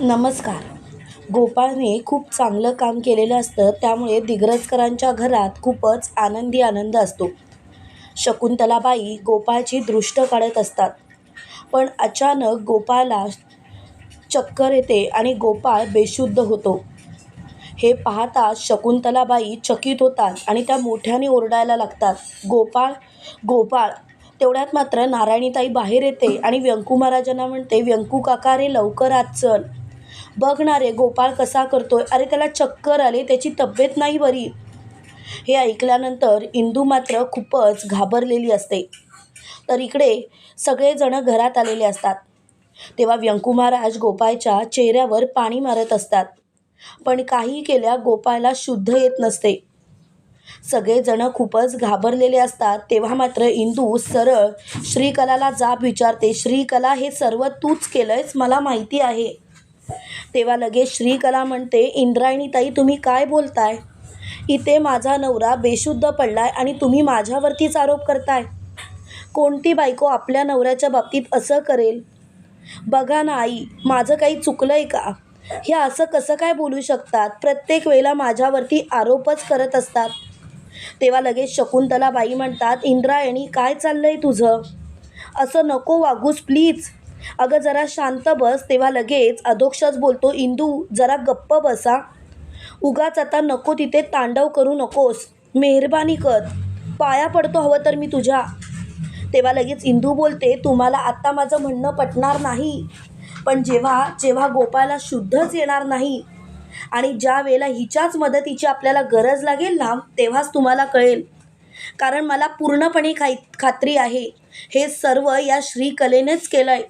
नमस्कार. गोपाळने खूप चांगलं काम केलेलं असतं त्यामुळे दिग्रजकरांच्या घरात खूपच आनंदी आनंद असतो. शकुंतलाबाई गोपाळची दृष्ट काढत असतात. पण अचानक गोपाळला चक्कर येते आणि गोपाळ बेशुद्ध होतो. हे पाहता शकुंतलाबाई चकित होतात आणि त्या मोठ्याने ओरडायला लागतात. गोपाळ गोपाळ तेवढ्यात मात्र नारायणीताई बाहेर येते आणि व्यंकू महाराजांना म्हणते व्यंकू काका रे लवकर आज चल. बघ ना रे गोपाळ कसा करतोय. अरे त्याला चक्कर आले त्याची तब्येत नाही बरी. हे ऐकल्यानंतर इंदू मात्र खूपच घाबरलेली असते. तर इकडे सगळेजण घरात आलेले असतात. तेव्हा व्यंकू महाराज गोपाळच्या चेहऱ्यावर पाणी मारत असतात. पण काही केल्या गोपाळला शुद्ध येत नसते. सगळेजण खूपच घाबरलेले असतात. तेव्हा मात्र इंदू सरळ श्रीकलाला जाब विचारते. श्रीकला हे सर्व तूच केलंयस? मला माहिती आहे. तेव्हा लगेच श्रीकला म्हणते इंद्रायणीताई तुम्ही काय बोलताय? इथे माझा नवरा बेशुद्ध पडलाय आणि तुम्ही माझ्यावरतीच आरोप करताय. कोणती बायको आपल्या नवऱ्याच्या बाबतीत असं करेल? बघा ना आई माझं काही चुकलं आहे का? हे असं कसं काय बोलू शकतात? प्रत्येक वेळेला माझ्यावरती आरोपच करत असतात. तेव्हा लगेच शकुंतलाबाई म्हणतात इंद्रायणी काय चाललंय तुझं? असं नको वागूस प्लीज. अगं जरा शांत बस तेव्हा लगेच अधोक्षच बोलतो इंदू जरा गप्प बसा. उगाच आता नको तिथे तांडव करू नकोस मेहरबानी कर. पाया पडतो हवं तर मी तुझ्या. तेव्हा लगेच इंदू बोलते तुम्हाला आत्ता माझं म्हणणं पटणार नाही. पण जेव्हा जेव्हा गोपाळला शुद्धच येणार नाही आणि ज्या वेळेला हिच्याच मदतीची आपल्याला गरज लागेल ना तेव्हाच तुम्हाला कळेल. कारण मला पूर्णपणे खाई खात्री आहे. हे सर्व या श्रीकलेनेच केलं आहे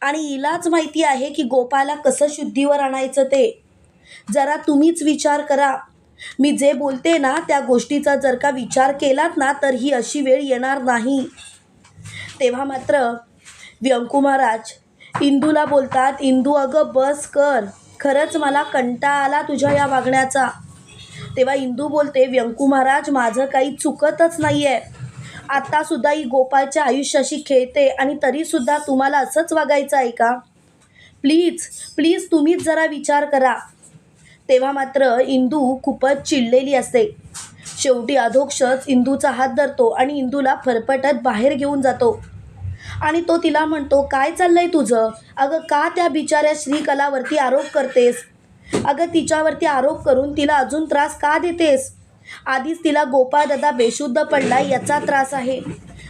आणि हिलाच माहिती आहे की गोपाळला कसं शुद्धीवर आणायचं ते. जरा तुम्हीच विचार करा. मी जे बोलते ना त्या गोष्टीचा जर का विचार केलात ना तर ही अशी वेळ येणार नाही. तेव्हा मात्र व्यंकू महाराज इंदूला बोलतात इंदू अगं बस कर. खरंच मला कंटाळा आला तुझ्या या वागण्याचा. तेव्हा इंदू बोलते व्यंकू महाराज माझं काही चुकतच नाही आहे आत्तासुद्धा ही गोपाळच्या आयुष्याशी खेळते आणि तरीसुद्धा तुम्हाला असंच वागायचं आहे का? प्लीज प्लीज तुम्हीच जरा विचार करा. तेव्हा मात्र इंदू खूपच चिडलेली असते. शेवटी अधोक्षच इंदूचा हात धरतो आणि इंदूला फरफटत बाहेर घेऊन जातो. आणि तो तिला म्हणतो काय चाललंय तुझं? अगं का त्या बिचाऱ्या श्रीकलावरती आरोप करतेस? अगं तिच्यावरती आरोप करून तिला अजून त्रास का देतेस? आधीच तिला गोपाळ दादा बेशुद्ध पडला याचा त्रास आहे.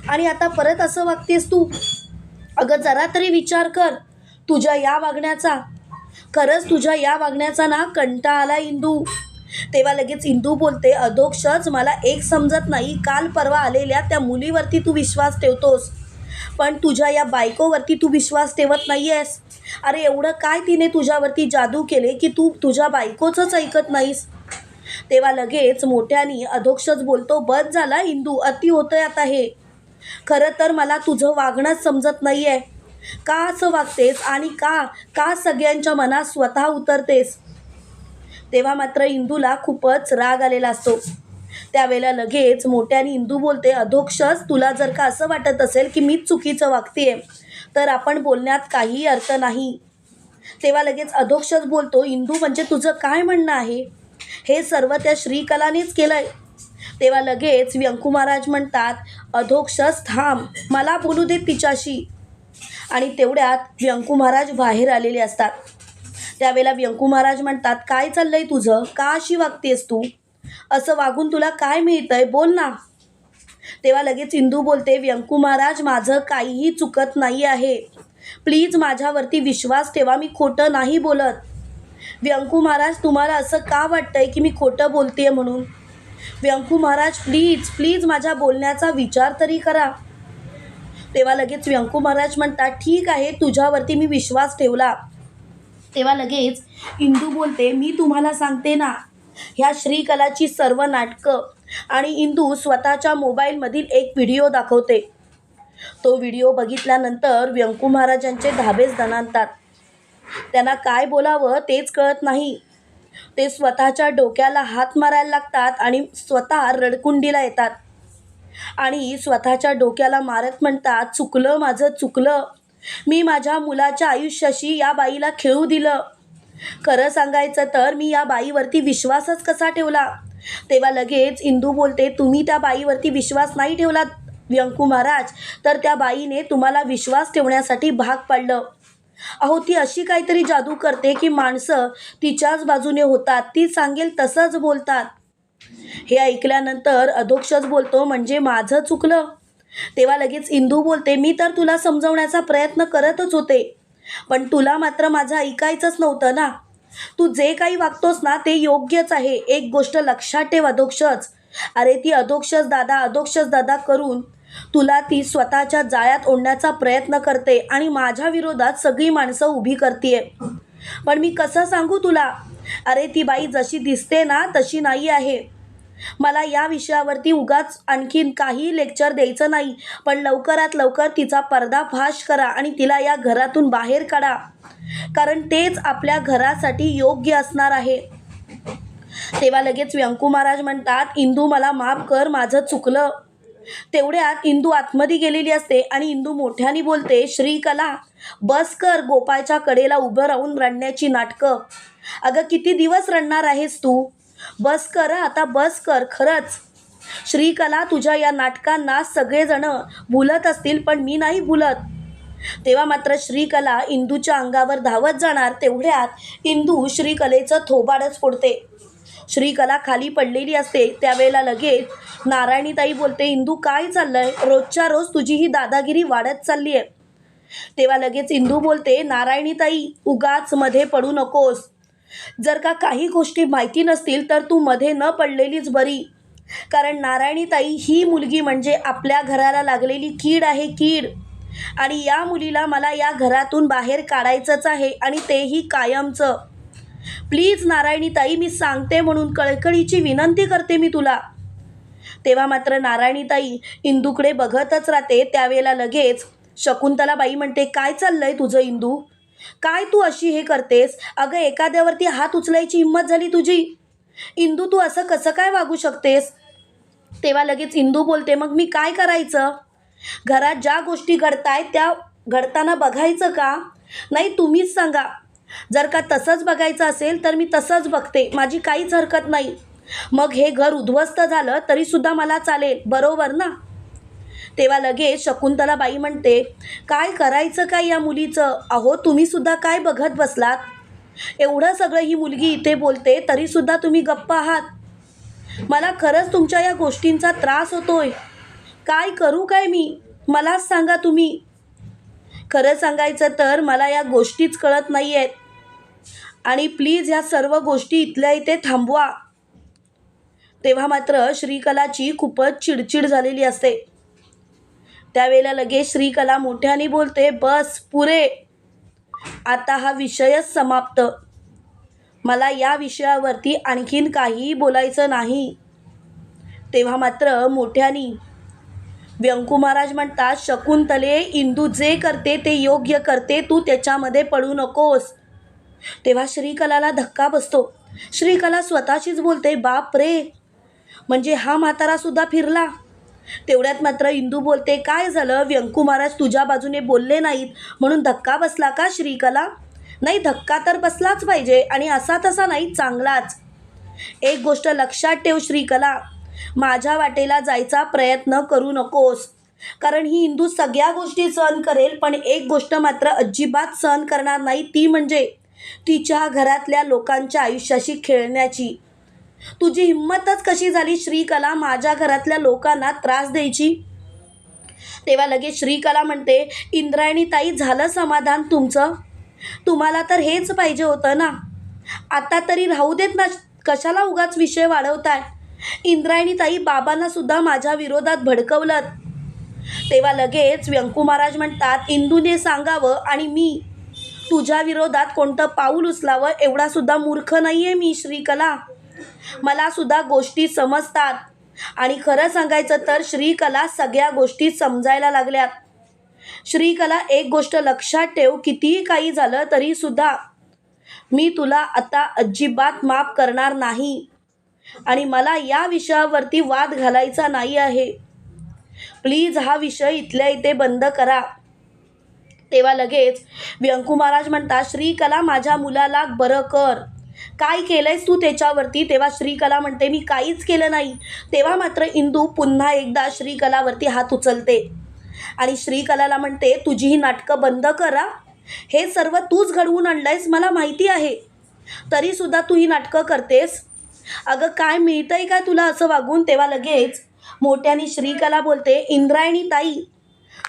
आणि आता परत असं वागतेस तू? अगं जरा तरी विचार कर. तुझ्या या वागण्याचा. खरंच तुझ्या या वागण्याचा ना कंटा आला इंदू. तेव्हा लगेच इंदू बोलते अधोक्षच मला एक समजत नाही. काल परवा आलेल्या त्या मुलीवरती तू विश्वास ठेवतोस. पण तुझ्या या बायकोवरती तू विश्वास ठेवत नाही आहेस अरे एवढं काय तिने तुझ्यावरती जादू केले की तू तुझ्या बायकोचंच ऐकत नाहीस? तेव्हा लगेच मोठ्यानी अधोक्षच बोलतो बस झाला इंदू अति होतंय आता हे. खरं तर मला तुझं वागणंच समजत नाही आहे का असं वागतेस आणि का का सगळ्यांच्या मनात स्वतः उतरतेस? तेव्हा मात्र इंदूला खूपच राग आलेला असतो. त्यावेळेला लगेच मोठ्याने इंदू बोलते अधोक्षच तुला जर का असं वाटत असेल की मीच चुकीचं वागते तर आपण बोलण्यात काहीही अर्थ नाही. तेव्हा लगेच अधोक्षच बोलतो इंदू म्हणजे तुझं काय म्हणणं आहे? हे सर्व त्या श्रीकलानेच केलं आहे तेव्हा लगेच व्यंकू महाराज म्हणतात अधोक्षस थांब मला बोलू दे तिच्याशी. आणि तेवढ्यात व्यंकू महाराज बाहेर आलेले असतात. त्यावेळेला व्यंकू महाराज म्हणतात काय चाललंय तुझं? का अशी वागतेस तू? असं वागून तुला काय मिळतंय? बोल ना. तेव्हा लगेच इंदू बोलते व्यंकू महाराज माझं काहीही चुकत नाही आहे. प्लीज माझ्यावरती विश्वास ठेवा मी खोटं नाही बोलत. व्यंकू महाराज तुम्हाला असं का वाटतंय की मी खोटं बोलते म्हणून? व्यंकू महाराज प्लीज प्लीज माझ्या बोलण्याचा विचार तरी करा. तेव्हा लगेच व्यंकू महाराज म्हणतात ठीक आहे तुझ्यावरती मी विश्वास ठेवला. तेव्हा लगेच इंदू बोलते मी तुम्हाला सांगते ना ह्या श्रीकलाची सर्व नाटकं आणि इंदू स्वतःच्या मोबाईलमधील एक व्हिडिओ दाखवते. तो व्हिडिओ बघितल्यानंतर व्यंकू महाराजांचे धाबेच दणानतात त्यांना काय बोलावं तेच कळत नाही. ते स्वतःच्या डोक्याला हात मारायला लागतात आणि स्वतः रडकुंडीला येतात. आणि स्वतःच्या डोक्याला मारत म्हणतात चुकलं माझं चुकलं. मी माझ्या मुलाच्या आयुष्याशी या बाईला खेळू दिलं. खरं सांगायचं तर मी या बाईवरती विश्वासच कसा ठेवला? तेव्हा लगेच इंदू बोलते तुम्ही त्या बाईवरती विश्वास नाही ठेवला व्यंकू महाराज. तर त्या बाईने तुम्हाला विश्वास ठेवण्यासाठी भाग पाडलं. अहो ती अशी काहीतरी जादू करते की माणसं तिच्याच बाजूने होतात. ती सांगेल तसंच बोलतात. हे ऐकल्यानंतर अधोक्षच बोलतो म्हणजे माझं चुकलं? तेव्हा लगेच इंदू बोलते मी तर तुला समजवण्याचा प्रयत्न करतच होते पण तुला मात्र माझं ऐकायचंच नव्हतं ना. तू जे काही वागतोस ना ते योग्यच आहे. एक गोष्ट लक्षात ठेव अधोक्षच. अरे ती अधोक्षच दादा अधोक्षच दादा करून तुला ती स्वतःच्या जाळ्यात ओढण्याचा प्रयत्न करते आणि माझ्या विरोधात सगळी माणसं उभी करते पण मी कसं सांगू तुला? अरे ती बाई जशी दिसते ना तशी नाही आहे. मला या विषयावरती उगाच आणखीन काही लेक्चर द्यायचं नाही पण लवकरात लवकर तिचा पर्दाफाश करा आणि तिला या घरातून बाहेर काढा. कारण तेच आपल्या घरासाठी योग्य असणार आहे. तेव्हा लगेच व्यंकू महाराज म्हणतात इंदू मला माफ कर माझं चुकलं. तेवढ्यात इंदू आतमध्ये गेलेली असते आणि इंदू मोठ्याने बोलते श्रीकला बस कर गोपाळच्या कडेला उभं राहून रडण्याची नाटकं. अगं किती दिवस रडणार आहेस तू? बस कर आता बस कर खरंच. श्रीकला तुझ्या या नाटकांना सगळेजण भुलत असतील पण मी नाही भुलत. तेव्हा मात्र श्रीकला इंदूच्या अंगावर धावत जाणार तेवढ्यात इंदू श्रीकलेचं थोबाडच फोडते. श्रीकला खाली पडलेली असते. त्यावेळेला लगेच नारायणीताई बोलते इंदू काय चाललंय? रोजच्या रोज तुझी ही दादागिरी वाढत चालली आहे तेव्हा लगेच इंदू बोलते नारायणीताई उगाच मध्ये पडू नकोस. जर का काही गोष्टी माहिती नसतील तर तू मध्ये न पडलेलीच बरी. कारण नारायणीताई ही मुलगी म्हणजे आपल्या घराला लागलेली कीड आहे कीड. आणि या मुलीला मला या घरातून बाहेर काढायचंच आहे आणि तेही कायमचं. प्लीज नारायणीताई मी सांगते म्हणून कळकळीची विनंती करते मी तुला. तेव्हा मात्र नारायणीताई इंदूकडे बघतच राहते. त्यावेळेला लगेच शकुंतलाबाई म्हणते काय चाललंय तुझं इंदू? काय तू अशी हे करतेस? अगं एखाद्यावरती हात उचलायची हिंमत झाली तुझी? इंदू तू असं कसं काय वागू शकतेस? तेव्हा लगेच इंदू बोलते मग मी काय करायचं? घरात ज्या गोष्टी घडतायत त्या घडताना बघायचं का? नाही तुम्हीच सांगा. जर का तसंच बघायचं असेल तर मी तसंच बघते. माझी काहीच हरकत नाही. मग हे घर उद्ध्वस्त झालं तरीसुद्धा मला चालेल. बरोबर ना? तेव्हा लगेच शकुंतला बाई म्हणते काय करायचं काय या मुलीचं? अहो तुम्हीसुद्धा काय बघत बसलात? एवढं सगळं ही मुलगी इथे बोलते तरीसुद्धा तुम्ही गप्प आहात. मला खरंच तुमच्या या गोष्टींचा त्रास होतोय. काय करू काय मी? मलाच सांगा तुम्ही. खरं सांगायचं तर मला या गोष्टीच कळत नाही आहेत आणि प्लीज ह्या सर्व गोष्टी इथल्या इथे थांबवा. तेव्हा मात्र श्रीकलाची खूपच चिडचिड झालेली असते. त्यावेळेला लगेच श्रीकला मोठ्याने बोलते बस पुरे. आता हा विषयच समाप्त. मला या विषयावरती आणखीन काहीही बोलायचं नाही. तेव्हा मात्र मोठ्यानी व्यंकू महाराज म्हणतात शकुंतले इंदू जे करते ते योग्य करते तू त्याच्यामध्ये पडू नकोस. तेव्हा श्रीकलाला धक्का बसतो. श्रीकला स्वतःशीच बोलते बाप रे म्हणजे हा म्हातारासुद्धा फिरला. तेवढ्यात मात्र इंदू बोलते काय झालं? व्यंकू महाराज तुझ्या बाजूने बोलले नाहीत म्हणून धक्का बसला का श्रीकला? नाही धक्का तर बसलाच पाहिजे आणि असा तसा नाही चांगलाच. एक गोष्ट लक्षात ठेव श्रीकला माझ्या वाटेला जायचा प्रयत्न करू नकोस कारण ही इंदू सगळ्या गोष्टी सहन करेल पण एक गोष्ट मात्र अजिबात सहन करणार नाही ती म्हणजे तिच्या घरातल्या लोकांच्या आयुष्याशी खेळण्याची. तुझी हिंमतच कशी झाली श्रीकला माझ्या घरातल्या लोकांना त्रास द्यायची? तेव्हा लगेच श्रीकला म्हणते इंद्रायणी ताई झालं समाधान तुमचं? तुम्हाला तर हेच पाहिजे होतं ना? आता तरी राहू देत ना कशाला उगाच विषय वाढवताय? इंद्रायणी ताई बाबांना सुद्धा माझ्या विरोधात भडकवलं तेव्हा लगेच व्यंकू महाराज म्हणतात इंदूने सांगावं आणि मी तुझ्या विरोधात कोणतं पाऊल उचलावं एवढा सुद्धा मूर्ख नाही आहे मी श्रीकला. मला सुद्धा गोष्टी समजतात. आणि खरं सांगायचं तर श्रीकला सगळ्या गोष्टी समजायला लागल्यात. श्रीकला एक गोष्ट लक्षात ठेव कितीही काही झालं तरीसुद्धा मी तुला आता अजिबात माफ करणार नाही. आणि मला या विषयावरती वाद घालायचा नाही आहे. प्लीज हा विषय इथल्या इथे बंद करा. तेव्हा लगेच व्यंकू महाराज म्हणतात श्रीकला माझ्या मुलाला बरं कर. काय केलंयस तू त्याच्यावरती? तेव्हा श्रीकला म्हणते मी काहीच केलं नाही. तेव्हा मात्र इंदू पुन्हा एकदा श्रीकलावरती हात उचलते. आणि श्रीकलाला म्हणते तुझी ही नाटकं बंद करा. हे सर्व तूच घडवून आणलंयस मला माहिती आहे. तरीसुद्धा तू ही नाटकं करतेस. अगं काय मिळतंय का तुला असं वागून? तेव्हा लगेच मोठ्याने श्रीकला बोलते इंद्रायणी ताई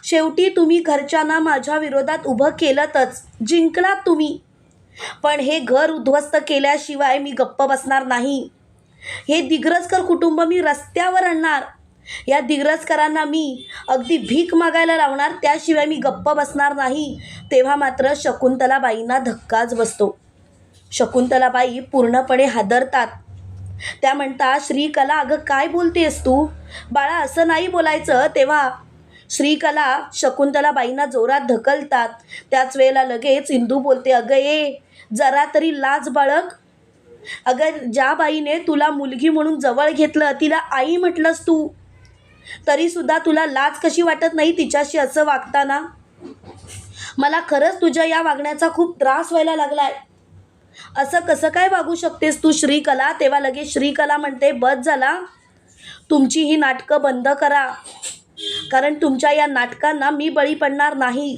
शेवटी तुम्ही घरच्यांना माझ्या विरोधात उभं केलंतच. जिंकलात तुम्ही. पण हे घर उद्ध्वस्त केल्याशिवाय मी गप्प बसणार नाही. हे दिग्रजकर कुटुंब मी रस्त्यावर आणणार. या दिग्रजकरांना मी अगदी भीक मागायला लावणार त्याशिवाय मी गप्प बसणार नाही. तेव्हा मात्र शकुंतलाबाईंना धक्काच बसतो. शकुंतलाबाई पूर्णपणे हादरतात. त्या म्हणतात श्रीकला अगं काय बोलतेस तू? बाळा असं नाही बोलायचं. तेव्हा श्रीकला शकुंतलाबाईंना जोरात ढकलतात. त्याच वेळेला लगेच इंदू बोलते अगं ये जरा तरी लाज बाळक अगं ज्या बाईने तुला मुलगी म्हणून जवळ घेतलं तिला आई म्हटलंस तू. तरीसुद्धा तुला लाज कशी वाटत नाही तिच्याशी असं वागताना? मला खरंच तुझ्या या वागण्याचा खूप त्रास व्हायला लागलाय. असं कसं काय वागू शकतेस तू श्रीकला? तेव्हा लगेच श्रीकला म्हणते बस झाला. तुमची ही नाटकं बंद करा. कारण तुमच्या या नाटकांना मी बळी पडणार नाही.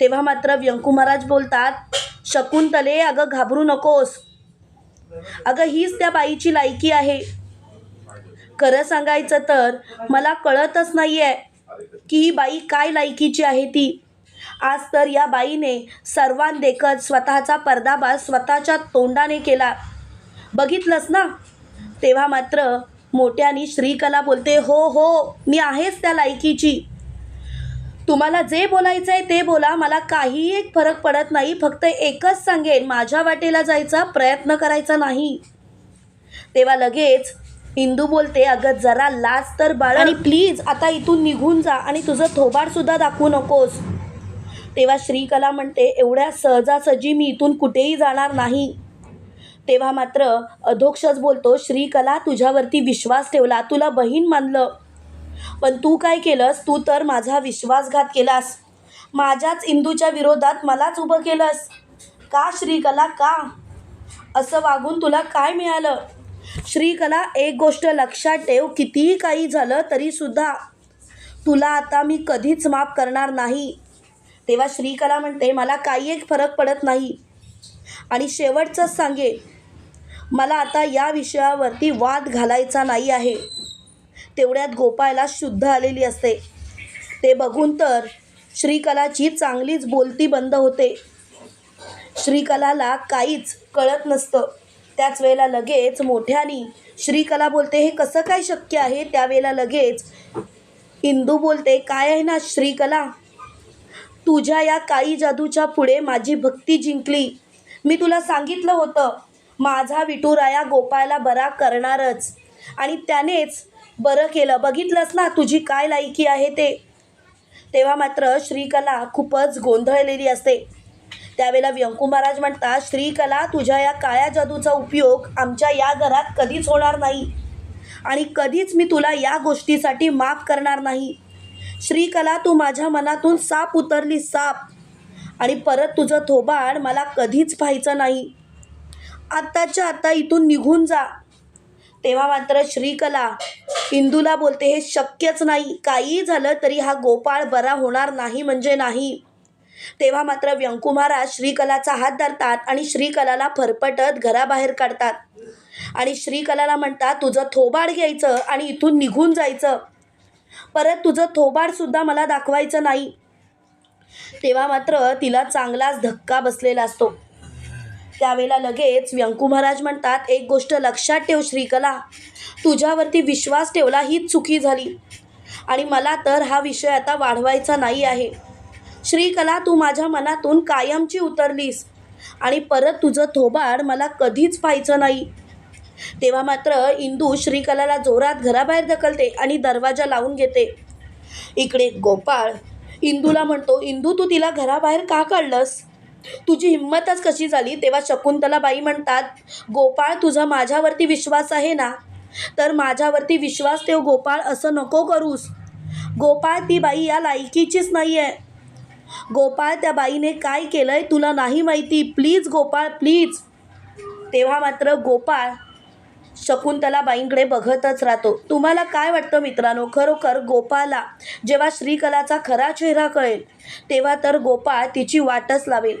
तेव्हा मात्र व्यंकू महाराज बोलतात शकुंतले अगं घाबरू नकोस. अगं हीच त्या बाईची लायकी आहे. खरं सांगायचं तर मला कळतच नाही आहे की ही बाई काय लायकीची आहे ती. आज तर या बाईने सर्वांदेखत स्वतःचा पर्दाबाज स्वतःच्या तोंडाने केला. बघितलंस ना? तेव्हा मात्र मोठ्याने श्रीकला बोलते हो हो मी आहेच त्या लायकीची. तुम्हाला जे बोलायचं आहे ते बोला मला काही एक फरक पडत नाही फक्त एकच सांगेन माझ्या वाटेला जायचा प्रयत्न करायचा नाही. तेव्हा लगेच हिंदू बोलते अगं जरा लाज तर बाळ आणि प्लीज आता इथून निघून जा आणि तुझं थोबाडसुद्धा दाखवू नकोस. तेव्हा श्रीकला म्हणते एवढ्या सहजासहजी मी इथून कुठेही जाणार नाही. तेव्हा मात्र अधोक्षच बोलतो श्रीकला तुझ्यावरती विश्वास ठेवला तुला बहीण मानलं. पण तू काय केलंस? तू तर माझा विश्वासघात केलास. माझ्याच इंदूच्या विरोधात मलाच उभं केलंस. का श्रीकला का? असं वागून तुला काय मिळालं? श्रीकला एक गोष्ट लक्षात ठेव कितीही काही झालं तरीसुद्धा तुला आता मी कधीच माफ करणार नाही. तेव्हा श्रीकला म्हणते मला काही एक फरक पडत नाही. आणि शेवटचंच सांगे मला आता या विषयावरती वाद घालायचा नाही आहे. तेवढ्यात गोपाळला शुद्ध आलेली असते. ते बघून तर श्रीकलाची चांगलीच बोलती बंद होते. श्रीकलाला काहीच कळत नसतं. त्याच वेळेला लगेच मोठ्यानी श्रीकला बोलते हे कसं काय शक्य आहे? त्यावेळेला लगेच इंदू बोलते काय आहे ना श्रीकला? तुझ्या या काळी जादूच्या पुढे माझी भक्ती जिंकली. मी तुला सांगितलं होतं माझा विटुराया गोपाळला बरा करणारच. आणि त्यानेच बरं केलं. बघितलंस ना तुझी काय लायकी आहे ते? तेव्हा मात्र श्रीकला खूपच गोंधळलेली असते. त्यावेळेला व्यंकू महाराज म्हणतात श्रीकला तुझ्या या काळ्या जादूचा उपयोग आमच्या या घरात कधीच होणार नाही. आणि कधीच मी तुला या गोष्टीसाठी माफ करणार नाही. श्रीकला तू माझ्या मनातून साप उतरली साप. आणि परत तुझं थोबाड मला कधीच पाहायचं नाही. आत्ताच्या आत्ता इथून निघून जा. तेव्हा मात्र श्रीकला इंदूला बोलते हे शक्यच नाही. काहीही झालं तरी हा गोपाळ बरा होणार नाही म्हणजे नाही. तेव्हा मात्र व्यंकू महाराज श्रीकलाचा हात धरतात आणि श्रीकलाला फरफटत घराबाहेर काढतात. आणि श्रीकलाला म्हणतात तुझं थोबाड घ्यायचं आणि इथून निघून जायचं. परत तुझं थोबाडसुद्धा मला दाखवायचं नाही. तेव्हा मात्र तिला चांगलाच धक्का बसलेला असतो. त्यावेळेला लगेच व्यंकू महाराज म्हणतात एक गोष्ट लक्षात ठेव श्रीकला. तुझ्यावरती विश्वास ठेवला हीच चुकी झाली. आणि मला तर हा विषय आता वाढवायचा नाही आहे. श्रीकला तू माझ्या मनातून कायमची उतरलीस. आणि परत तुझं थोबाड मला कधीच पाहायचं नाही. तेव्हा मात्र इंदू श्रीकलाला जोरात घराबाहेर ढकलते आणि दरवाजा लावून घेते. इकडे गोपाळ. इंदूला म्हणतो इंदू तू तिला घराबाहेर का काढलंस? तुझी हिंमतच कशी झाली? तेव्हा शकुंतलाबाई म्हणतात गोपाळ तुझा माझ्यावरती विश्वास आहे ना? तर माझ्यावरती विश्वास ठेव गोपाळ असं नको करूस. गोपाळ ती बाई या लायकीचीच नाही आहे गोपाळ त्या बाईने काय केलंय तुला नाही माहिती? Please Gopal please. तेव्हा मात्र गोपाळ शकुंतला बाईंकडे बघतच राहतो. तुम्हाला काय वाटतं मित्रांनो? खरोखर गोपाळला जेव्हा श्रीकलाचा खरा चेहरा कळेल तेव्हा तर गोपाळ तिची वाटच लावेल.